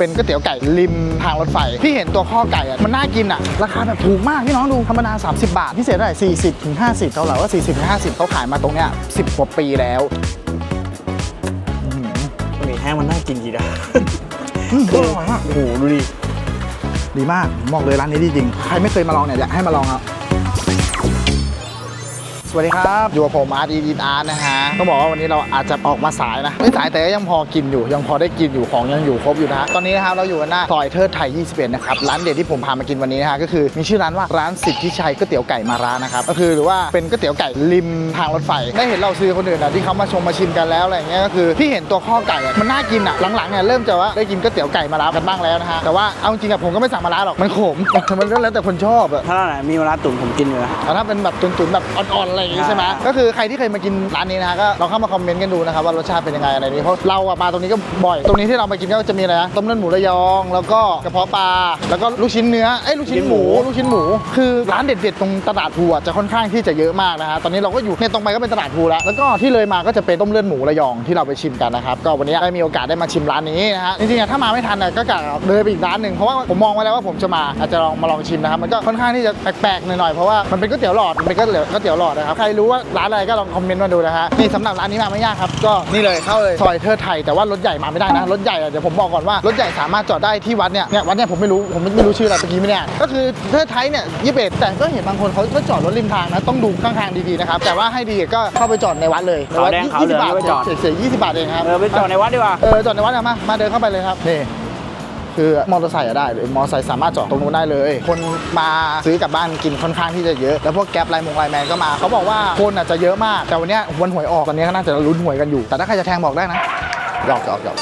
เป็นก๋วยเตี๋ยวไก่ริมทางรถไฟ พี่เห็นตัวข้อไก่อะมันน่ากินอะราคาแบบถูกมากพี่น้องดูธรรมดา 30 บาท พิเศษเท่าไหร่40ถึง50เท่าไหร่ว่า 40ถึง50เขาขายมาตรงเนี้ย10 กว่าปีแล้วบะหมี่แห้งมันน่ากินจริงนะอืมอร่อยมากโอ้โหดูดิดีมากบอกเลยร้านนี้ดีจริง ใครไม่เคยมาลองเนี่ยอยากให้มาลองครับส วัสดีครับอยู่กับผมอาร์ตอีดีอาร์ตนะฮะต้องบอกว่าวันนี้เราอาจจะออกมาสายนะไม่สายแต่ก็ยังพอกินอยู่ ยังพอได้กินอยู่ของยังอยู่ครบอยู่นะฮะตอนนี้นะครับเราอยู่กันหน้าซอยเทิดไทย 21 นะครับร้านเด็ดที่ผมพามากินวันนี้นะฮะก็คือมีชื่อร้านว่าร้านสิทธิชัยก๋วยเตี๋ยวไก่มาร้านนะครับก็คือหรือว่าเป็นก๋วยเตี๋ยวไก่ริมทางรถไฟได้เห็นเราซื้อคนอื่นอะที่เขามาชมมาชิมกันแล้วอะไรอย่างเงี้ยก็คือพี่เห็นตัวข้อไก่อะมันน่ากินอะหลังๆเนี่ยเริ่มจะว่าได้กินก๋วยเตี๋ยวไก่มาร้านกันบ้างแล้วนะฮะแต่ว่าเอาจริงๆอะผมก็ไม่สั่งมาร้านหรอกมันขมมันก็แล้วแต่คนชอบอะถ้าร้านไหนมีเวลาตุ๋นผมกินอยู่นะแต่ถ้าเป็นแบบตุนๆแบบอ่อนๆอะไรอย่างงี้ใช่ไหมอ่าก็คือใครที่เคยมากินร้านนี้นะฮะก็ลองเข้ามาคอมเมนต์กันดูนะครับว่ารสชาติเป็นยังไงอะไรนี้เพราะเราอะมาตรงนี้ก็บ่อย ตรงนี้ที่เรามากินก็จะมีอะไรนะต้มเลือดหมูระยอง แล้วก็กระเพาะปลาแล้วก็ลูกชิ้นเนื้อเอ้ยลูกชิ้นหมูลูกชิ้นหมู คือร้านเด็ดๆตรงตลาดภูอะจะค่อนข้างที่จะเยอะมากนะฮะตอนนี้เราก็อยู่เนี่ยตรงไปก็เป็นตลาดภูแล้วแล้วก็ที่เลยมาก็จะเป็นต้มเลือดหมูระยองที่เราไปชิมกันนะครับก็วันนี้ได้มีโอกาสได้มาชิมร้านนี้นะฮะจริงๆอะถ้ามาไม่ทันอะก็กะเลยไปอีกร้านหนึ่งเพราะว่าผมมองไว้แล้วว่าผมจะมาอาจจะลองมาลองชิมนะครับมันก็ค่อนข้างที่จะแปลกๆหน่อยๆเพราะว่ามันเป็นก๋วยเตี๋ยวหลอดมันเป็นก๋วยเตี๋ยวก๋วยเตี๋ยวหลอดนะครับใครรู้ว่าร้านอะไรก็ลองคอมเมนต์มาดูนะฮะนี่สำหรับร้านนี้มาไม่ยากครับก็นี่เลยเข้าเลยซอยเทิดไทยแต่ว่ารถใหญ่มาไม่ได้นะรถใหญ่อะเดี๋ยวผมบอกก่อนว่ารถใหญ่สามารถจอดได้ที่วัดเนี่ยเนี่ยวัดเนี่ยผมไม่รู้ผมไม่รู้ชื่ออะไรเมื่อกี้ไม่แน่ก็คือเทิดไทยเนี่ยยี่สิบเอ็ดแต่ก็เห็นบางคนเขาก็จอดรถริมทางนะต้องดูข้างๆดีๆนะครับแต่ว่าให้ดีก็เข้าไปจอดในวัดเลยในวัดขาวแดงขาวยี่เหลืสิองบาทไม่ไปจอด เสียยี่สิบบาทเองครับเออไปจอดในวัดดีกว่าเออจอดในวัดอะมามาเดินเข้าไปเลยครับนี่ คือมอเตอร์ไซค์อะได้หรือมอเตอร์ไซค์สามารถจอดตรงนู้นได้เลย คนมาซื้อกลับบ้านกินค่อนข้างที่จะเยอะ แล้วพวกแก๊ปไลน์มงไลน์แมนก็มาเขาบอกว่าคนอาจจะเยอะมากแต่วันนี้วันหวยออกตอนนี้ก็น่าจะลุ้นหวยกันอยู่ แต่ถ้าใครจะแทงบอกได้นะหยอกหยอกหยอก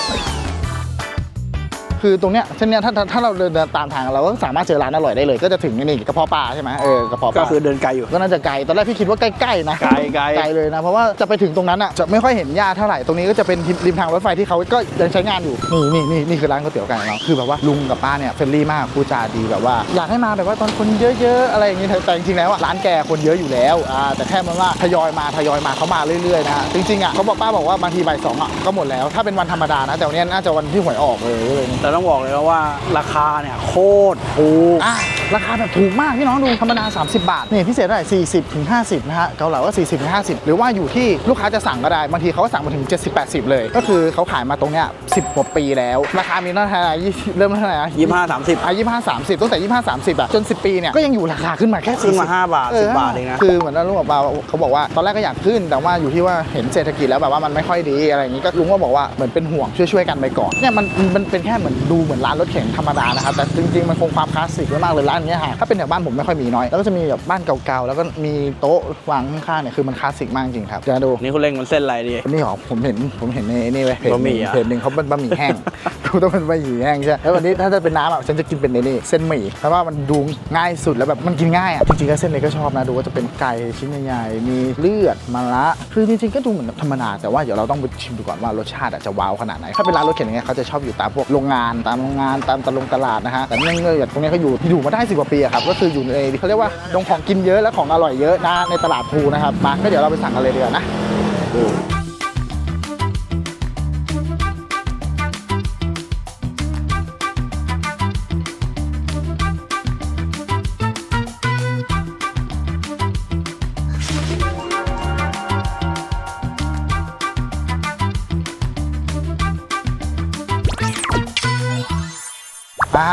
คือตรงเนี้ยเส้นเนี้ยถ้าถ้าถ้าเราเดินตามทางเราก็สามารถเจอร้านอร่อยได้เลย ก็จะถึงนี่กระเพาะปลาใช่ไหมเออกระเพาะปก็ลาคือเดินไกลอยู่ ก็น่าจะไกล ตอนแรกพี่คิดว่าใกล้ๆนะไกลไกล ไกลเลยนะ เพราะว่าจะไปถึงตรงนั้นอะจะไม่ค่อยเห็นหญ้าเท่าไหร่ ตรงนี้ก็จะเป็นริมทางรถไฟที่เขาก็ยังใช้งานอยู่ นี่นี่นี่นี่คือร้านก๋วยเตี๋ยวไก่ของเราคือแบบว่าลุงกับป้าเนี่ยเฟรนลี่มากพูดจาดีแบบว่า อยากให้มาแบบว่าตอนคนเยอะๆอะไรอย่างงี้แต่จริงๆแล้วอะร้านแกคนเยอะอยู่แล้วอ่าแต่แค่มันว่าทยอยมาทยอยมาเขามาเรื่อยๆนะฮะจริงๆอะเขาบอกป้าบอกว่าบางทีบ่ายสองอะก็หมดแล้วถ้าเป็นวันธรรมดานะแต่วันนี้น่าจะวันที่หวยออกเลยเลยนี่แต่ต้องบอกเลยว่าราคาเนี่ยโคตรถูกอะราคาแบบถูกมากพี่น้องดูธรรมดา 30 บาทนี่พิเศษเท่าไหร่40ถึง50 นะฮะเกาเหลาก็ 40ถึง50 หรือว่าอยู่ที่ลูกค้าจะสั่งก็ได้ บางทีเขาก็สั่งมาถึง 70 80 เลย ก็คือเขาขายมาตรงเนี้ย10กว่าปีแล้ว ราคามีตั้งแต่20เริ่มตั้งแต่ยี่ห้าสามสิบอะ25 30 ตั้งแต่ 25 30อะจน 10 ปีเนี่ยก็ยังอยู่ราคาขึ้นมาแค่ขึ้นมา40ห้าบาทสิบบาทเองนะคือเหมือนลุงบอกว่าเขาบอกว่าตอนแรกก็อยากขึ้นแต่ว่าอยู่ที่ว่าเห็นเศรษฐกิจแล้วแบบว่ามันไม่ค่อยดีอะไรอย่างนี้ก็ลุงก็บอกว่าเหมือนเป็นห่วงช่วยๆกันไปก่อนเนี่ยมันมันเป็นแค่เหมือนดูเหมือนร้านรถเข็นธรรมดานะครับแต่จริงๆมันคงความคลาสสิกมากเลยร้านเนี้ยฮะถ้าเป็นแถวบ้านผมไม่ค่อยมีน้อยแล้วก็จะมีแบบบ้านเก่าๆแล้วก็มีโต๊ะวางข้างๆเนี่ยคือมันคลาสสิกมากจริงครับเดี๋ยวดูนี่คุณเล่งมันเส้นอะไรดีนี่หรอผมเห็นผมเห็นในนี่เว้ยเพจบะหมี่อะเพจหนึ่งเขาเป็นบะหมี่แห้งกูต้องเป็นบะหมี่แห้งใช่ไหมแล้ววันนี้ถ้าจะเป็นน้ำอะฉันจะกินเป็นในนี่เส้นหมี่เพราะว่ามันดูง่ายสุดแล้วแบบมันกินง่ายอะจริงๆก็เส้นเล็กก็ชอบนะดูว่าจะเป็นไก่ชิ้นใหญ่ๆมีเลือดมะระคือจริงๆก็ดูเหมือนธรรมดาแต่ว่าเดี๋ยวเราต้องไปชิมดูก่อนว่ารสชาติอะจะว้าวขนาดไหนถ้าเป็นร้านรถเข็นอย่างเงี้ยเขาจะชอบอยู่ตามพวกโรงงานตามโรงงานตามตลงตลาดนะฮะแต่เนื่องจากตรงนี้เขาอยู่อยู่มาได้สิบกว่าปีอะครับก็คืออยู่ในเขาเรียกว่าดงของกินเยอะและของอร่อยเยอะนะในตลาดภูนะครับมาก็เดี๋ยวเราไปสั่งกันเลยดีกว่านะ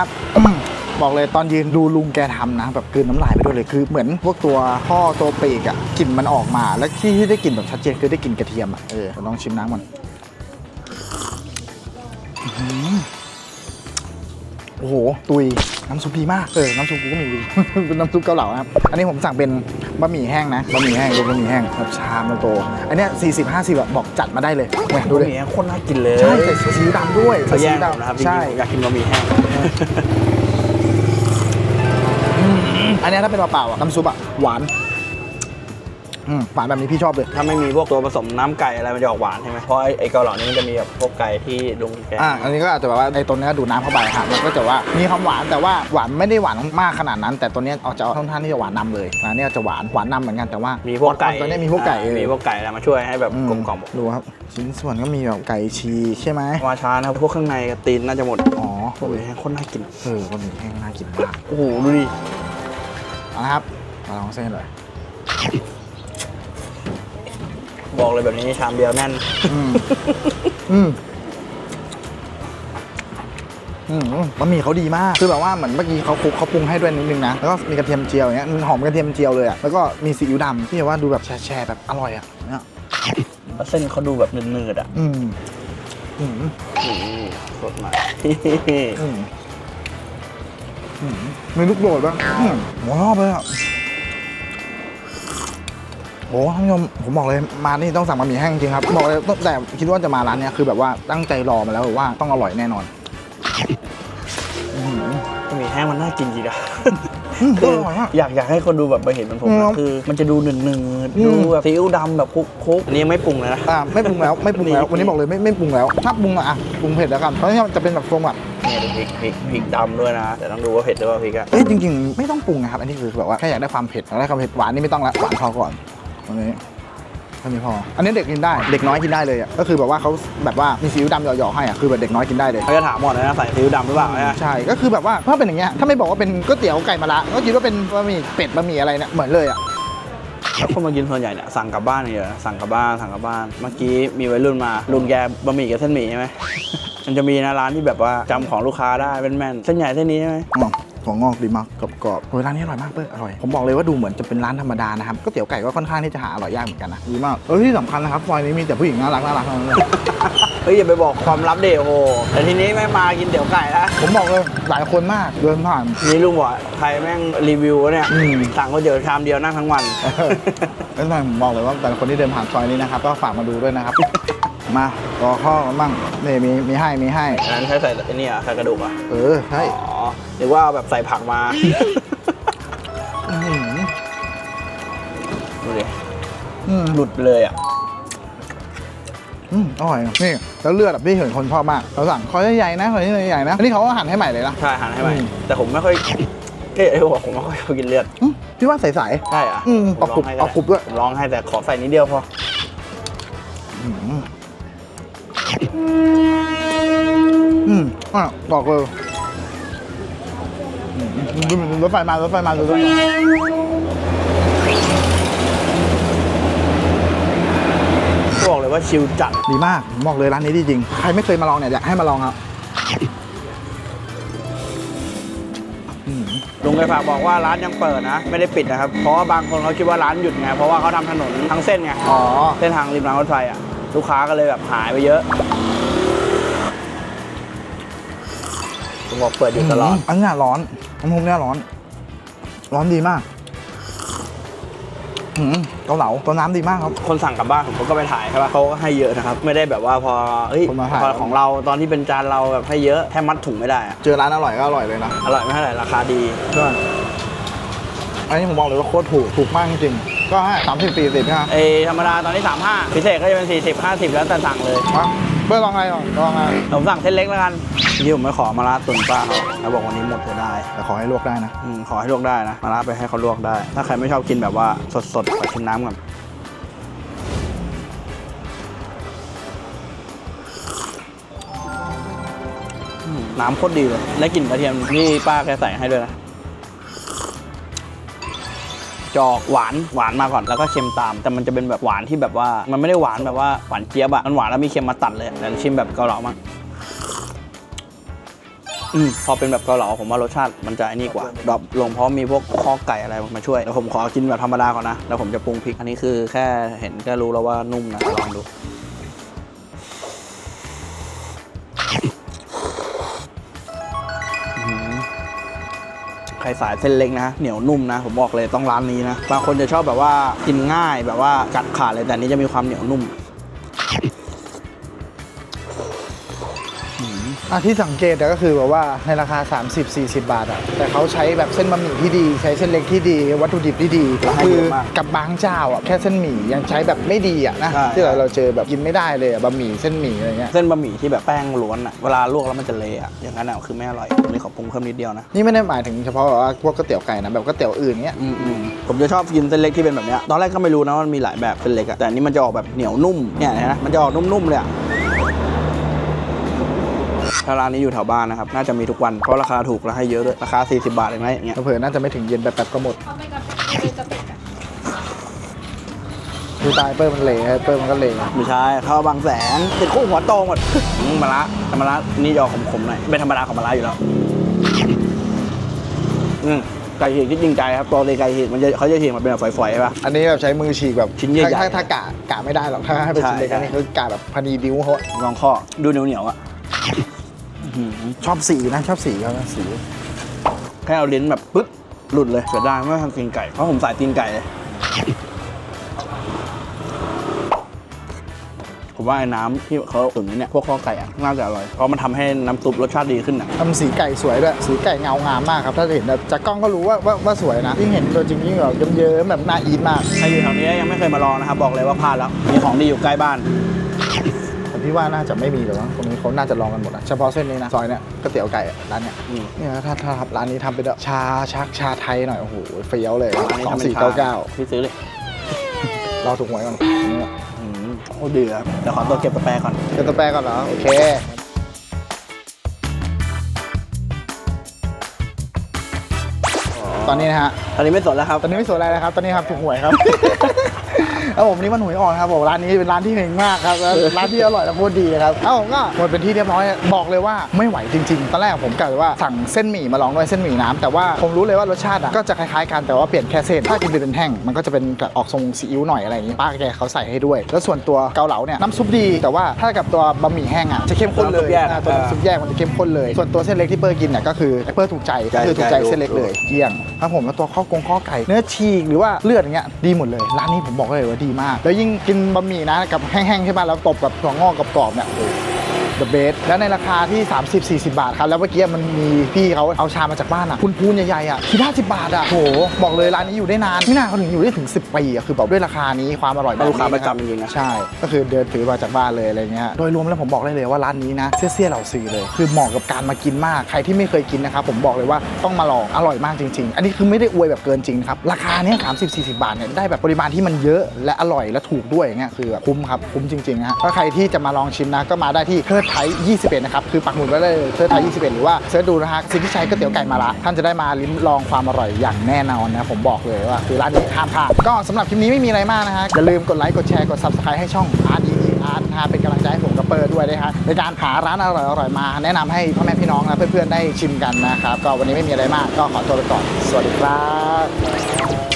บบอกเลยตอนยืนดูลุงแกทำนะ แบบกลืนน้ำลายไปด้วยเลยคือเหมือนพวกตัวข้อตัวปีกอะกลิ่นมันออกมา แล้วที่ที่ได้กลิ่นแบบชัดเจนคือได้กลิ่นกระเทียมอะเออลองชิมน้ำมันโอ้โห ตุย น้ำซุปดีมาก เออ น้ำซุปกูก็มีเป็นน้ำซุปเกาเหลานะครับ อันนี้ผมสั่งเป็นบะหมี่แห้งนะ บะหมี่แห้งดูบะหมี่แห้งแบบชามโตๆอันเนี้ย40 50แบบบอกจัดมาได้เลยเนี่ยดูบะดิหมี่แห้งโคตรน่ากินเลย ใช่ใส่ซีอิ๊วดำด้วยเขาใส่แย่ซีงอิ๊วผมนะครับดำจริงใช่ๆผมอยากกินบะหมี่แห้งอันเนี้ยถ้าเป็นเปล่าๆอะน้ำซุปอะหวาน อืมหวานแบบนี้พี่ชอบเลย ถ้าไม่มีพวกตัวผสมน้ำไก่อะไรมันจะออกหวานใช่ไหมเพราะไอ้ไอ้เกาเหลานี่มันจะมีแบบพวกไก่ที่ลุงแกอ่าอันนี้ก็อาจจะแบบว่าในตัวเนี้ยดูดน้ำเข้าไปครับมันก็จะว่ามีความหวานแต่ว่าหวานไม่ได้หวานมากขนาดนั้น แต่ตัวเนี้ยเอาจะค่อนข้างที่จะหวานนำเลยอันนี้จะหวานหวานนำเหมือนกันแต่ว่ามีพวกไก่ตัวเนี้ยมีพวกไก่อ่ามีพวกไก่อะไรมาช่วยให้แบบอืกลมกล่อมดูครับชิ้นส่วนก็มีแบบไก่ชีใช่ไหมมาช้านะครับพวกข้างในกับตีนน่าจะหมดอ๋อโอ้ยโคนน่ากินเออคนหนึ่งแห้งน่ากินมากโอ้โหดูดิเอาละครับมาลองเส้นเลย บอกเลยแบบนี้ชามเดียวแน่น อืม อืมอืมบะหมี่เขาดีมากคือแบบว่าเหมือนเมื่อกี้เขาคลุกเขาปรุงให้ด้วยนิดนึงนะแล้วก็มีกระเทียมเจียวอย่างเงี้ยมันหอมกระเทียมเจียวเลยอะแล้วก็มีซีอิ๊วดำที่แบบว่าดูแบบแช่ๆแบบอร่อยอะเนี่ยแล้วเส้นเขาดูแบบเนืดๆอะอืมอืมนี่สดใหม่ อืมอืมมีลูกโดดป่ะอืมหมอรอบเลยอะ โอ้ท่านผู้ชมผมบอกเลยมานี่ต้องสั่งบะหมี่แห้งจริงครับบอกเลยตั้งแต่คิดว่าจะมาร้านเนี้ยคือแบบว่าตั้งใจรอมาแล้วว่าต้องอร่อยแน่นอนอื้อหือก็มีแห้งมันน่ากินจริงอะอืมคืออร่อยมากอยากอยากให้คนดูแบบมาเห็นเหมันผมอือะมคือมันจะดูหนืดอืๆมดูแบบซีอิ๊วดำแบบคลุกๆอันนี้ยังไม่ปรุงเลยนะ อ่าไม่ปรุงแล้วไม่ปรุงแล้วนี่วันนี้บอกเลยไม่ไม่ปรุงแล้วถ้าปรุงอะอะปรุงเผ็ดแล้วกันเพราะนี่จะเป็นแบบทรงแบบเนี่ยดูพริกพริกพริกดำด้วยนะ แต่ต้องดูว่าเผ็ดหรือเปล่าพริกอะเอ้ยจริง ๆ ไม่ต้องปรุงนะครับอันนี้คือแบบว่าแค่อยากได้ความเผ็ดอยากได้ความเผ็ดหวานนี่ไม่ต้องละหวานพอก่อน อันนี้อันนี้พอ อันนี้เด็กกินได้ เด็กน้อยกินได้เลยอะ ก็คือแบบว่าเขาแบบว่ามีซีอิ๊วดำหยอกๆให้อะ คือแบบเด็กน้อยกินได้เลยเขาจะถามหมดเลยนะใส่ซีอิ๊วดำหรือเปล่าเนี่ยใช่ ก็คือแบบว่าถ้าเป็นอย่างเงี้ย ถ้าไม่บอกว่าเป็นก๋วยเตี๋ยวไก่มะระ ก็คิดว่าเป็นบะหมี่เป็ดบะหมี่อะไรเนี่ย เหมือนเลยอะแล้วคนมากินส่วนใหญ่เนี่ยสั่งกลับบ้านอย่างเดียวนะสั่งกลับบ้านสั่งกลับบ้าน เมื่อกี้มีวัยรุ่นมาลุงแกบะหมี่กับเส้นหมี่ใช่ไหมมันจะมีนะร้านที่แบบว่าจำของลูกค้าได้เป็นแม่นเส้นใหญ่เส้นนี้ใช่ไหม อ๋อของงอกดีมากกรอบๆโอ้ยร้านนี้อร่อยมากเปิ้ลอร่อย ผมบอกเลยว่าดูเหมือนจะเป็นร้านธรรมดานะครับก๋วยเตี๋ยวไก่ก็ค่อนข้างที่จะหาอร่อยยากเหมือนกันนะดีมากเออที่สำคัญนะครับซอยนี้มีแต่ผู้หญิงน่ารักน่ารักทั้งนั้นเลยเฮ้ยอย่าไปบอกความลับเดโอโหแต่ทีนี้ไม่มากินเตี๋ยวไก่แล้วผมบอกเลยหลายคนมากเดินผ่านนี่ลุงบอกใครแม่งรีวิววะเนี่ยอืมสั่งก๋วยเตี๋ยวชามเดียวนั่งทั้งวันแล้วทางผมบอกเลยว่าแต่ละคนที่เดินผ่านซอยนี้นะครับก็ฝากมาดูด้วยนะครับมาต่อข้อกันบ้างนี่มีมีให้มีให้อันนั้นใช้ใส่ไอ้นี่อะใส่กระดูกอะเออใช่อ๋อ หรือว่าเอาแบบใส่ผักมาอื้อหือดูดิอืมหลุดไปเลยอะอืมอร่อยอะนี่แล้วเลือดแบบพี่เห็นคนชอบมากเราสั่งคอยใหญ่ๆนะคอยใหญ่ๆนะอันนี้เขาก็หั่นให้ใหม่เลยนะใช่หั่นให้ไหมอืมแต่ผมไม่ค่อยเอ้ยไอ้บอกผมไม่ค่อยชอบกินเลือดอืมพี่ว่าใสใช่อะอืมผมลองให้เอากรุบเอากรุบด้วยผมลองให้แต่ขอใส่นิดเดียวพอๆอืมอืมอะบอกเลย รถไฟมารถไฟมารถไฟมาบอกเลยว่าชิลจัดดีมากบอกเลยร้านนี้ดีจริง ใครไม่เคยมาลองเนี่ยอยากให้มาลองครับลุงเคยฝากบอกว่าร้านยังเปิดนะ ไม่ได้ปิดนะครับ เพราะว่าบางคนเขาคิดว่าร้านหยุดไง เพราะว่าเขาทำถนนทั้งเส้นไง อ๋อ เส้นทางริมรางรถไฟอะ ลูกค้าก็เลยแบบหายไปเยอะ ผมบอกเปิดอยู่ตลอดอันนี้ร้อนน้ำพุเนี่ยร้อน ร้อนดีมากอืมเกาเหลาตัวน้ำดีมากครับ คนสั่งกลับบ้านผมก็ไปถ่ายใช่ป่ะเขาก็ให้เยอะนะครับ ไม่ได้แบบว่าพอเฮ้ยคนมาถ่าย พอของเราตอนที่เป็นจานเราแบบให้เยอะแทบมัดถุงไม่ได้อะเจอร้านอร่อยก็อร่อยเลยนะอร่อยไม่เท่าไหร่ราคาดี ใช่อันนี้ผมบอกเลยว่าโคตรถูก ถูกมากจริงๆก็ให้สามสิบสี่สิบนะเอธรรมดาตอนนี้ 35 พิเศษก็จะเป็น 40 50 แล้วแต่สั่งเลย มาเพื่อลองอะไรก่อนลองอะไรผมสั่งเส้นเล็กแล้วกัน ที่ผมไม่ขอมาลาตุนป้าเขาแล้วบอกวันนี้หมดจะได้แต่ขอให้ลวกได้นะ อืมขอให้ลวกได้นะมาลาไปให้เขาลวกได้ ถ้าใครไม่ชอบกินแบบว่าสดๆขอชิมน้ำก่อนอืมน้ำโคตรดีเลย และกลิ่นกระเทียมที่ป้าแกใส่ให้ด้วยนะ จอกหวานหวานมาก่อนแล้วก็เค็มตาม แต่มันจะเป็นแบบหวานที่แบบว่า มันไม่ได้หวานแบบว่าหวานเจี๊ยบอะมันหวานแล้วมีเค็มมาตัดเลยแต่ชิมแบบเกาเหลามั้ง อืมพอเป็นแบบเกาเหลาผมว่ารสชาติมันจะไอ้นี่กว่าดรอปลงเพราะมีพวกข้อไก่อะไรมาช่วยแล้วผมขอกินแบบธรรมดาก่อนนะแล้วผมจะปรุงพริกอันนี้คือแค่เห็นก็รู้แล้วว่านุ่มนะลองดูอื้อหือใครสายเส้นเล็กนะ เหนียวนุ่มนะ ผมบอกเลยต้องร้านนี้นะ บางคนจะชอบแบบว่ากินง่ายแบบว่ากัดขาดเลยแต่อันนี้จะมีความเหนียวนุ่ม อืมอะที่สังเกตอะก็คือแบบว่าในราคา 30-40 บาทอะแต่เขาใช้แบบเส้นบะหมี่ที่ดี ใช้เส้นเล็กที่ดี วัตถุดิบที่ดีราคาคืเยอะมากกับบางเจ้าอะแค่เส้นหมี่ยังใช้แบบไม่ดีอะนะใช่ ที่เราเราเจอแบบกินไม่ได้เลยอะบะหมี่เส้นหมี่อะไรเงี้ย เส้นบะหมี่ที่แบบแป้งล้วนอะเวลาลวกแล้วมันจะเละอะอย่างนั้นอะคือไม่อร่อยอันนี้ขอปรุงเพิ่มนิดเดียวนะ นี่ไม่ได้หมายถึงเฉพาะแบบว่าพวกก๋วยเตี๋ยวไก่นะแบบก๋วยเตี๋ยวอื่นเงี้ย อืมอืมผมจะชอบกินเส้นเล็กที่เป็นแบบเนี้ย ตอนแรกก็ไม่รู้นะว่ามันมีหลายแบบเส้นเล็กอะแต่อันนี้มันจะออกแบบเหนียวนุ่ม เนี่ยนะ มันจะออกนุ่มๆเลยอะ ถ้าร้านนี้อยู่แถวบ้านนะครับ น่าจะมีทุกวัน เพราะราคาถูกและให้เยอะด้วย ราคา 40 บาทเองไหมอย่างเงี้ยเผื่อๆน่าจะไม่ถึงเย็นแบบแบบก็หมด เขาไม่กระเป็ดกระเป็ดอะดูตายเปิ้ลมันเละเปิ้ลมันก็เละไม่ใช่ข้าวบางแสนติดคู่หัวโตหมดอืมมะระแต่มะระนี่จะออกขมๆหน่อยเป็นธรรมดาของมะระอยู่แล้ว อืมไก่ฉีกที่จริงใจครับปกติไก่ฉีกมันจะเขาจะฉีกมาเป็นแบบฝอยๆใช่ปะ อันนี้แบบใช้มือฉีกแบบชิ้นใหญ่ๆถ้าถ้าถ้ากะกะไม่ได้หรอกถ้าให้เป็นชิ้นเล็กใช่อันนี้คือกะแบบพอดีดิ้วเขาลองข้อดูเหนียวๆอะอื้อหือ ชอบสีนะชอบสีเขานะสีแค่เอาลิ้นแบบปึ๊บหลุดเลยเสียดายไม่ทำตีนไก่เพราะผมใส่ตีนไก่เลยผมว่าไอ้น้ำที่เขาตุ๋นเนี่ยพวกข้อไก่อะน่าจะอร่อยเพราะมันทำให้น้ำซุปรสชาติดีขึ้นอะทำสีไก่สวยด้วยสีไก่เงางามมากครับ ถ้าเห็นแบบจากกล้องก็รู้ว่าว่าว่าสวยนะยิ่งเห็นตัวจริงยิ่งแบบเยิ้มๆแบบน่าอีทมากใครอยู่แถวนี้ยังไม่เคยมาลองนะครับบอกเลยว่าพลาดแล้วมีของดีอยู่ใกล้บ้านแต่ พี่ว่าน่าจะไม่มีหรอกมั้งตรงนี้เขาน่าจะลองกันหมดนะเฉพาะเส้นนี้นะซอยเนี้ยก๋วยเตี๋ยวไก่อะร้านเนี้ยอืม เนี่ยถ้าถ้าร้านนี้ทำเป็นแบบชาชักชาไทยหน่อยโอ้โหเฟี้ยวเลยร้านนี้สองทำเป็นสี่ชาเก้าเก้าพี่ซื้อเลยรอถูกหวยก่อนเนี่ยอืมโอ้ดีครับเดี๋ยวขอตัวเก็บกาแฟก่อนเจะตะแปรก่อนเหรอโอเค ตอนนี้นะฮะ ตอนนี้ไม่สนแล้วครับ ตอนนี้ไม่สนอะไรนะครับ ตอนนี้ครับถูกหวยครับ ครับผมวันนี่มันหวยอ่อนครับผมร้านนี้เป็นร้านที่เฮงมากครับแล้วร้านที่อร่อยและโคตรดีครับเอ้าผมก็หมดเป็นที่เรียบร้อยบอกเลยว่าไม่ไหวจริงๆตอนแรกผมกะว่าสั่งเส้นหมี่มาลองด้วยเส้นหมี่น้ำแต่ว่าผมรู้เลยว่ารสชาติอะก็จะคล้ายๆกันแต่ว่าเปลี่ยนแค่เส้นถ้ากินเป็นแห้งมันก็จะเป็นออกทรงซีอิ๊วหน่อยอะไรอย่างนี้ป้าแกเขาใส่ให้ด้วย แล้วส่วนตัวเกาเหลาเนี่ยน้ำซุปดี แต่ว่าถ้ากับตัวบะหมี่แห้งอะจะเข้มข้นเลยน้ำซุปแยกอ่าตัวน้ำซุปแยกมันจะเข้มข้นเลย ส่วนตัวเส้นเล็กที่เปิ้ลกินเนี่ยก็คือเปิ้ลถูกใจก็คือถูกใจเส้นเล็กเลยเกลี้ยงครับผมแล้วตัวข้าวกงข้อไก่เนื้อฉีกหรือว่าเลือดอย่างเงี้ยดีหมดเลยร้านนี้ผมบอกเลยว่าดีมาก แล้วยิ่งกินบะหมี่นะกับแห้งๆใช่ป่ะแล้วตบกับถั่วงอกกับกรอบๆเนี่ยโอ้ the best แล้วในราคาที่ 30-40 บาทครับ แล้วเมื่อกี้มันมีพี่เขาเอาชามมาจากบ้านอะคุณพูนใหญ่ๆอะที่50บาทอะโหบอกเลยร้านนี้อยู่ได้นานไม่น่าเขาถึงอยู่ได้ถึง 10 ปีอะคือแบบด้วยราคานี้ความอร่อยแบบลูกค้านี้ประจำจริงๆนะ ใช่ ก็คือเดินถือมาจากบ้านเลยอะไรเงี้ยโดยรวมแล้วผมบอกได้เลยว่าร้านนี้นะเซี่ยๆเหล่าซื้อเลย คือเหมาะกับการมากินมากใครที่ไม่เคยกินนะครับผมบอกเลยว่าต้องมาลองอร่อยมากจริง ๆ อันนี้คือไม่ได้อวยแบบเกินจริงนะครับราคาเนี้ย30 40บาทเนี่ยได้แบบปริมาณที่มันเยอะและอร่อยและถูกด้วยอย่างเงี้ยคือแบบคุ้มครับคุ้มจริงๆนะฮะถ้าใครที่จะมาลองชิมนะก็มาได้ที่เทิดไทย 21 นะครับ คือปักหมุดไว้เลยเทิดไทย 21 หรือว่าเสิร์ชดูนะฮะสิทธิชัยก๋วยเตี๋ยวไก่มาละท่านจะได้มาลิ้มลองความอร่อยอย่างแน่นอนนะผมบอกเลยว่าคือร้านนี้ห้ามพลาดก็สำหรับคลิปนี้ไม่มีอะไรมากนะฮะอย่าลืมกดไลค์กดแชร์กด subscribe ให้ช่อง R D E R นะฮะเป็นกำลังใจให้ผมกับเปิร์ด้วยนะฮะในการหาร้านอร่อยๆมา แนะนำให้พ่อแม่พี่น้องและเพื่อนๆได้ชิมกันนะครับ ก็วันนี้ไม่มีอะไรมาก ก็ขอตัวไปก่อน สวัสดีครับ